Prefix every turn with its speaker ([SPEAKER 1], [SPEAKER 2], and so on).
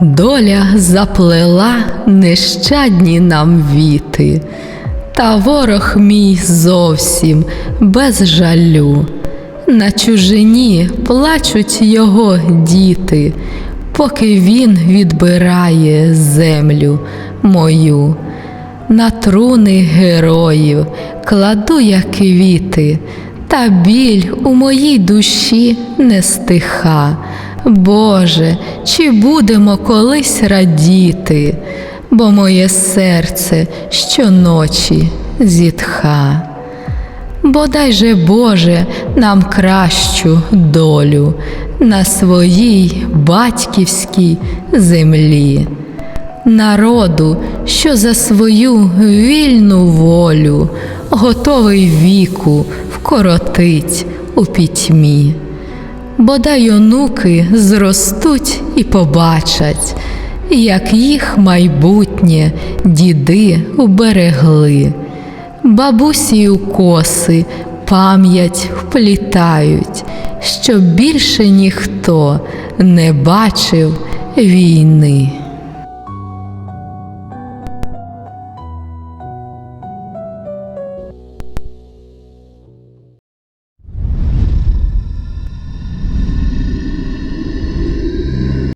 [SPEAKER 1] Доля заплела нещадні нам віти, та ворог мій зовсім без жалю. На чужині плачуть його діти, поки він відбирає землю мою. На труни героїв кладу я квіти, та біль у моїй душі не стиха. Боже, чи будемо колись радіти, бо моє серце щоночі зітха. Бодай же, Боже, нам кращу долю на своїй батьківській землі, народу, що за свою вільну волю готовий віку вкоротить у пітьмі. Бодай онуки зростуть і побачать, як їх майбутнє діди уберегли. Бабусі у коси пам'ять вплітають, щоб більше ніхто не бачив війни.